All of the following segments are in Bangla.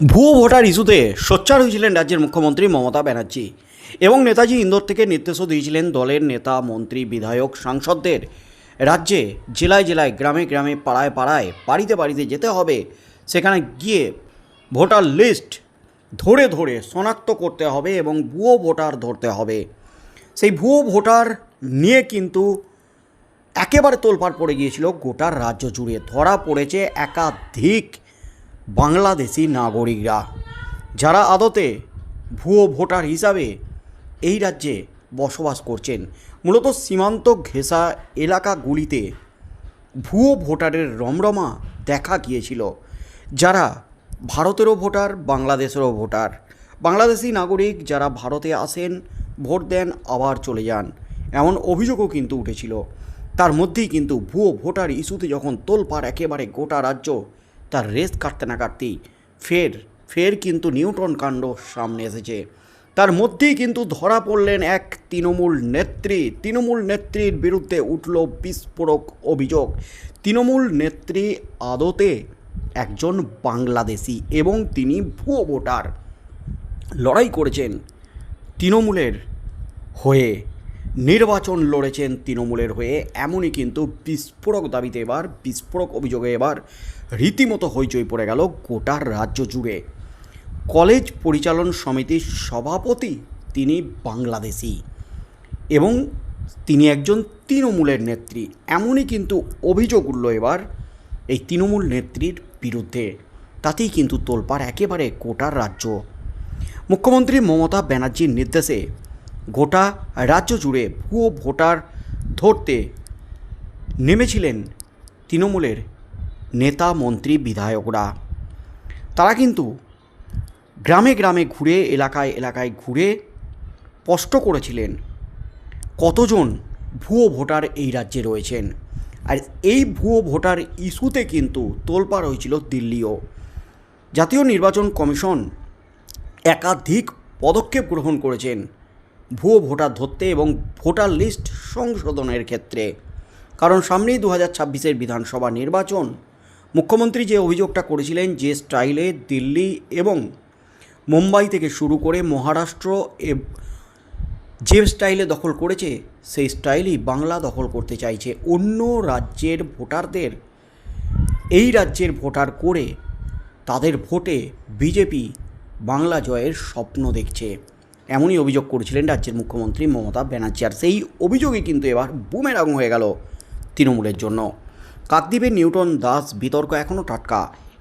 ভুয়ো ভোটার ইস্যুতে সোচ্চার হয়েছিলেন রাজ্যের মুখ্যমন্ত্রী মমতা ব্যানার্জি এবং নেতাজি ইন্দোর থেকে নির্দেশও দিয়েছিলেন দলের নেতা, মন্ত্রী, বিধায়ক, সাংসদদের। রাজ্যে জেলায় জেলায়, গ্রামে গ্রামে, পাড়ায় পাড়ায়, বাড়িতে বাড়িতে যেতে হবে। সেখানে গিয়ে ভোটার লিস্ট ধরে ধরে শনাক্ত করতে হবে এবং ভুয়ো ভোটার ধরতে হবে। সেই ভুয়ো ভোটার নিয়ে কিন্তু একেবারে তোলপাড় পড়ে গিয়েছিল গোটা রাজ্য জুড়ে। ধরা পড়েছে একাধিক বাংলাদেশি নাগরিকরা, যারা আদতে ভুয়ো ভোটার হিসাবে এই রাজ্যে বসবাস করছেন। মূলত সীমান্ত ঘেঁষা এলাকাগুলিতে ভুয়ো ভোটারের রমরমা দেখা গিয়েছিল, যারা ভারতেরও ভোটার, বাংলাদেশেরও ভোটার। বাংলাদেশি নাগরিক যারা ভারতে আসেন, ভোট দেন, আবার চলে যান, এমন অভিযোগও কিন্তু উঠেছিল। তার মধ্যেই কিন্তু ভুয়ো ভোটার ইস্যুতে যখন তোলপাড় একেবারে গোটা রাজ্য তার রেস কাটতে না কাটতেই ফের ফের কিন্তু নিউটন কাণ্ড সামনে এসেছে। তার মধ্যেই কিন্তু ধরা পড়লেন এক তৃণমূল নেত্রী। তৃণমূল নেত্রীর বিরুদ্ধে উঠল বিস্ফোরক অভিযোগ। তৃণমূল নেত্রী আদতে একজন বাংলাদেশি এবং তিনি ভুয়ো ভোটার। লড়াই করেছেন তৃণমূলের হয়ে। নির্বাচন লড়েছেন তৃণমূলের হয়ে, এমনই কিন্তু বিস্ফোরক দাবিতে এবার, বিস্ফোরক অভিযোগে এবার রীতিমতো হইচই পড়ে গেল গোটা রাজ্য জুড়ে। কলেজ পরিচালন সমিতির সভাপতি তিনি বাংলাদেশি এবং তিনি একজন তৃণমূলের নেত্রী। এমনই কিন্তু অভিযোগ উঠল এবার এই তৃণমূল নেত্রীর বিরুদ্ধে। তাতেই কিন্তু তোলপাড় একেবারে গোটার রাজ্য। মুখ্যমন্ত্রী মমতা ব্যানার্জির নির্দেশে গোটা রাজ্য জুড়ে ভুয়ো ভোটার ধরতে নেমেছিলেন তৃণমূলের নেতা, মন্ত্রী, বিধায়করা। তারা কিন্তু গ্রামে গ্রামে ঘুরে, এলাকায় এলাকায় ঘুরে স্পষ্ট করেছিলেন কতজন ভুয়ো ভোটার এই রাজ্যে রয়েছেন। আর এই ভুয়ো ভোটার ইস্যুতে কিন্তু তোলপাড় হয়েছিল দিল্লিও। জাতীয় নির্বাচন কমিশন একাধিক পদক্ষেপ গ্রহণ করেছেন। ভুয়ো ভোটার ধরতে এবং ভোটার লিস্ট সংশোধনের ক্ষেত্রে। কারণ সামনেই দু হাজার ছাব্বিশের বিধানসভা নির্বাচন। মুখ্যমন্ত্রী যে অভিযোগটা করেছিলেন যে স্টাইলে দিল্লি এবং মুম্বাই থেকে শুরু করে মহারাষ্ট্র যে স্টাইলে দখল করেছে, সেই স্টাইলই বাংলা দখল করতে চাইছে অন্য রাজ্যের ভোটারদের। এই রাজ্যের ভোটার করে তাদের ভোটে বিজেপি বাংলা জয়ের স্বপ্ন দেখছে। এমনই অভিযোগ করেছিলেন রাজ্যের মুখ্যমন্ত্রী মমতা ব্যানার্জি। আর সেই অভিযোগে কিন্তু এবার বুমেরাং হয়ে গেল তৃণমূলের জন্য। কাকদ্বীপের নিউটন দাস বিতর্ক এখনও টাটকা।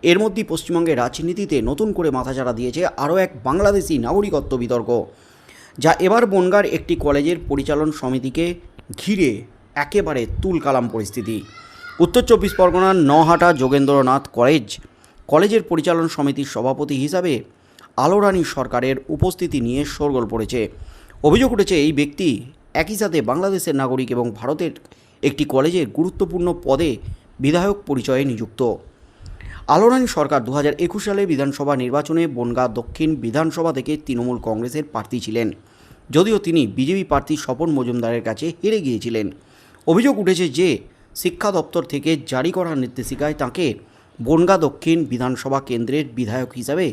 এর মধ্যেই পশ্চিমবঙ্গের রাজনীতিতে নতুন করে মাথাচাড়া দিয়েছে আরও এক বাংলাদেশি নাগরিকত্ব বিতর্ক, যা এবার বনগার একটি কলেজের পরিচালন সমিতিকে ঘিরে একেবারে তুলকালাম পরিস্থিতি। উত্তর চব্বিশ পরগনার নহাটা যোগেন্দ্রনাথ কলেজ, কলেজের পরিচালন সমিতির সভাপতি হিসাবে আলোরানী সরকারের উপস্থিতি নিয়ে শোরগোল পড়েছে। অভিযোগ উঠেছে, এই ব্যক্তি একই সাথে বাংলাদেশের নাগরিক এবং ভারতের একটি কলেজের গুরুত্বপূর্ণ পদে বিধায়ক পরিচয়ে নিযুক্ত। আলোরানী সরকার দু হাজার একুশ সালে বিধানসভা নির্বাচনে বনগাঁ দক্ষিণ বিধানসভা থেকে তৃণমূল কংগ্রেসের প্রার্থী ছিলেন। যদিও তিনি বিজেপি প্রার্থী স্বপন মজুমদারের কাছে হেরে গিয়েছিলেন। অভিযোগ উঠেছে যে, শিক্ষা দপ্তর থেকে জারি করা নির্দেশিকায় তাঁকে বনগাঁ দক্ষিণ বিধানসভা কেন্দ্রের বিধায়ক হিসাবে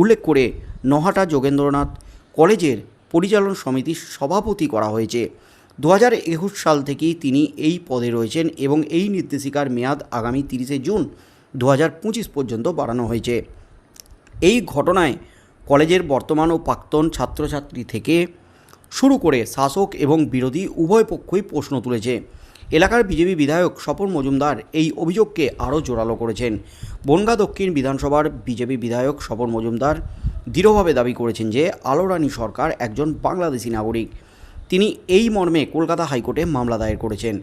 উল্লেখ করে নহাটা যোগেন্দ্রনাথ কলেজের পরিচালন সমিতির সভাপতি করা হয়েছে। দু হাজার একুশ সাল থেকেই তিনি এই পদে রয়েছেন এবং এই নির্দেশিকার মেয়াদ আগামী তিরিশে জুন দু হাজার পঁচিশ পর্যন্ত বাড়ানো হয়েছে। এই ঘটনায় কলেজের বর্তমান ও প্রাক্তন ছাত্রছাত্রী থেকে শুরু করে শাসক এবং বিরোধী উভয় পক্ষই প্রশ্ন তুলেছে। এলাকার বিজেপি বিধায়ক স্বপন মজুমদার এই অভিযোগকে আরও জোরালো করেছেন। বনগাঁ দক্ষিণ বিধানসভার বিজেপি বিধায়ক স্বপন মজুমদার দৃঢ়ভাবে দাবি করেছেন যে আলোরানী সরকার একজন বাংলাদেশি নাগরিক। তিনি এই মর্মে কলকাতা হাইকোর্টে মামলা দায়ের করেছেন,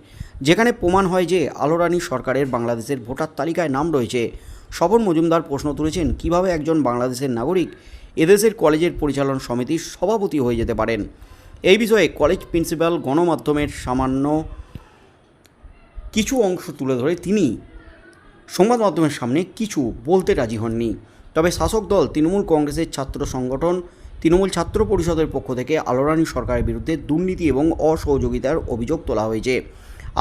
যেখানে প্রমাণ হয় যে আলোরানী সরকারের বাংলাদেশের ভোটার তালিকায় নাম রয়েছে। স্বপন মজুমদার প্রশ্ন তুলেছেন, কীভাবে একজন বাংলাদেশের নাগরিক এদেশের কলেজের পরিচালন সমিতির সভাপতি হয়ে যেতে পারেন? এই বিষয়ে কলেজ প্রিন্সিপাল গণমাধ্যমের সামান্য কিছু অংশ তুলে ধরে তিনি সংবাদ মাধ্যমের সামনে কিছু বলতে রাজি হননি। তবে শাসক দল, তৃণমূল কংগ্রেসের ছাত্র সংগঠন, তৃণমূল ছাত্র পরিষদের পক্ষ থেকে আলোরানী সরকারের বিরুদ্ধে দুর্নীতি এবং অসহযোগিতার অভিযোগ তোলা হয়েছে।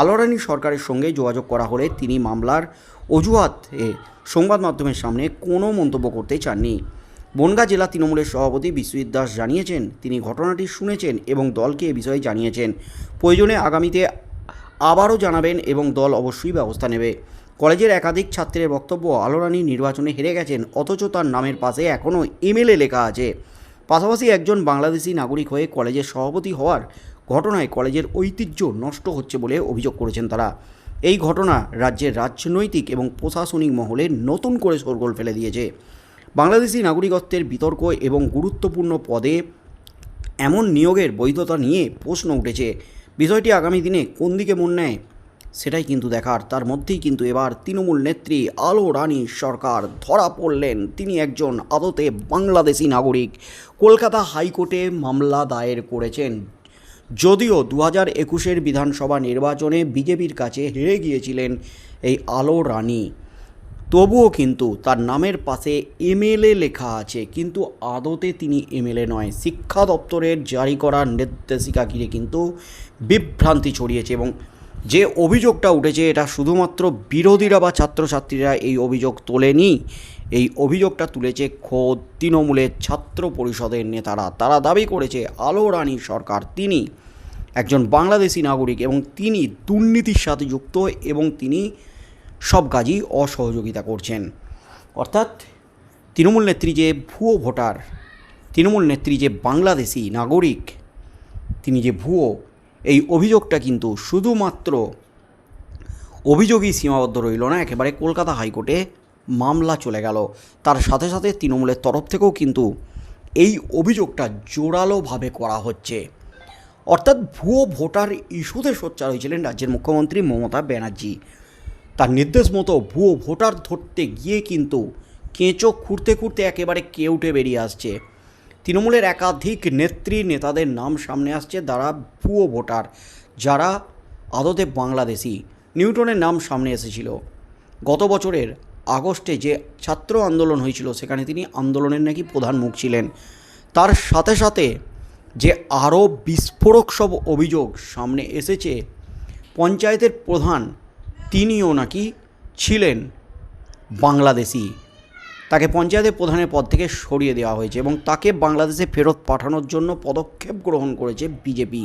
আলোরানী সরকারের সঙ্গে যোগাযোগ করা হলে তিনি মামলার অজুহাতে সংবাদ মাধ্যমের সামনে কোনো মন্তব্য করতে চাননি। বনগাঁ জেলা তৃণমূলের সভাপতি বিশ্বজিৎ দাস জানিয়েছেন, তিনি ঘটনাটি শুনেছেন এবং দলকে এ বিষয়ে জানিয়েছেন। প্রয়োজনে আগামীতে আবারও জানাবেন এবং দল অবশ্যই ব্যবস্থা নেবে। কলেজের একাধিক ছাত্রের বক্তব্য আলোরানী নির্বাচনে হেরে গেছেন, অথচ তার নামের পাশে এখনও এমএলএ লেখা আছে। পাশাপাশি একজন বাংলাদেশি নাগরিক হয়ে কলেজের সভাপতি হওয়ার ঘটনায় কলেজের ঐতিহ্য নষ্ট হচ্ছে বলে অভিযোগ করেছেন তারা। এই ঘটনা রাজ্যের রাজনৈতিক এবং প্রশাসনিক মহলে নতুন করে শোরগোল ফেলে দিয়েছে। বাংলাদেশি নাগরিকত্বের বিতর্ক এবং গুরুত্বপূর্ণ পদে এমন নিয়োগের বৈধতা নিয়ে প্রশ্ন উঠেছে। বিষয়টি আগামী দিনে কোন দিকে মন নেয়, সেটাই কিন্তু দেখার। তার মধ্যেই কিন্তু এবার তৃণমূল নেত্রী আলো রানী সরকার ধরা পড়লেন। তিনি একজন আদতে বাংলাদেশি নাগরিক। কলকাতা হাইকোর্টে মামলা দায়ের করেছেন। যদিও দু হাজার একুশের বিধানসভা নির্বাচনে বিজেপির কাছে হেরে গিয়েছিলেন এই আলো রানী। তবুও কিন্তু তার নামের পাশে এমএলএ লেখা আছে। কিন্তু আদতে তিনি এমএলএ নয়। শিক্ষা দপ্তরের জারি করা নির্দেশিকা ঘিরে কিন্তু বিভ্রান্তি ছড়িয়েছে এবং যে অভিযোগটা উঠেছে, এটা শুধুমাত্র বিরোধীরা বা ছাত্রছাত্রীরা এই অভিযোগ তোলেনি। এই অভিযোগটা তুলেছে খোদ তৃণমূলের ছাত্র পরিষদের নেতারা। তারা দাবি করেছে, আলো রানী সরকার, তিনি একজন বাংলাদেশি নাগরিক এবং তিনি দুর্নীতির সাথে যুক্ত এবং তিনি সব কাজই অসহযোগিতা করছেন। অর্থাৎ তৃণমূল নেত্রী যে ভুয়ো ভোটার, তৃণমূল নেত্রী যে বাংলাদেশি নাগরিক, তিনি যে ভুয়ো, এই অভিযোগটা কিন্তু শুধুমাত্র অভিযোগই সীমাবদ্ধ রইল না, একেবারে কলকাতা হাইকোর্টে মামলা চলে গেল। তার সাথে সাথে তৃণমূলের তরফ থেকেও কিন্তু এই অভিযোগটা জোরালোভাবে করা হচ্ছে। অর্থাৎ ভুয়ো ভোটার ইস্যুতে সোচ্চার হয়েছিলেন রাজ্যের মুখ্যমন্ত্রী মমতা ব্যানার্জি। তার নির্দেশ মতো ভুয়ো ভোটার ধরতে গিয়ে কিন্তু কেঁচো খুঁড়তে খুঁড়তে একেবারে কেউটে বেরিয়ে আসছে। তৃণমূলের একাধিক নেত্রী নেতাদের নাম সামনে আসছে যারা ভুয়ো ভোটার, যারা আদতে বাংলাদেশি। নিউটনের নাম সামনে এসেছিল। গত বছরের আগস্টে যে ছাত্র আন্দোলন হয়েছিল, সেখানে তিনি আন্দোলনের নাকি প্রধান মুখ ছিলেন। তার সাথে সাথে যে আরও বিস্ফোরক সব অভিযোগ সামনে এসেছে, পঞ্চায়েতের প্রধান তিনিও নাকি ছিলেন বাংলাদেশি। তাকে পঞ্চায়েতের প্রধানের পদ থেকে সরিয়ে দেওয়া হয়েছে এবং তাকে বাংলাদেশে ফেরত পাঠানোর জন্য পদক্ষেপ গ্রহণ করেছে বিজেপি।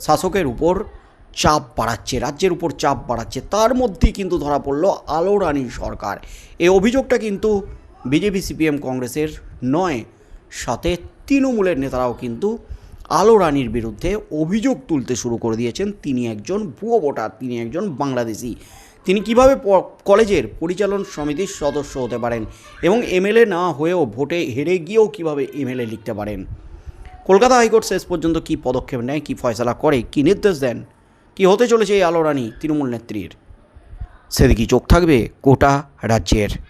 শাসকের উপর চাপ বাড়াচ্ছে, রাজ্যের উপর চাপ বাড়াচ্ছে, তার মধ্যেই কিন্তু ধরা পড়ল আলো রানী সরকার। এই অভিযোগটা কিন্তু বিজেপি, সিপিএম কংগ্রেসের নয়, সাথে তৃণমূলের নেতারাও কিন্তু আলো রানীর বিরুদ্ধে অভিযোগ তুলতে শুরু করে দিয়েছেন। তিনি একজন ভুয়ো ভোটার, তিনি একজন বাংলাদেশি। তিনি কীভাবে কলেজের পরিচালন সমিতির সদস্য হতে পারেন এবং এমএলএ না হয়েও ভোটে হেরে গিয়েও কীভাবে এমএলএ লিখতে পারেন? কলকাতা হাইকোর্ট শেষ পর্যন্ত কি পদক্ষেপ নেয়, কি ফয়সলা করে, কি নির্দেশ দেন, কি হতে চলেছে এই আলোরানি তৃণমূল নেত্রীর? সেদিকে চোখ থাকবে কোটা রাজ্যের।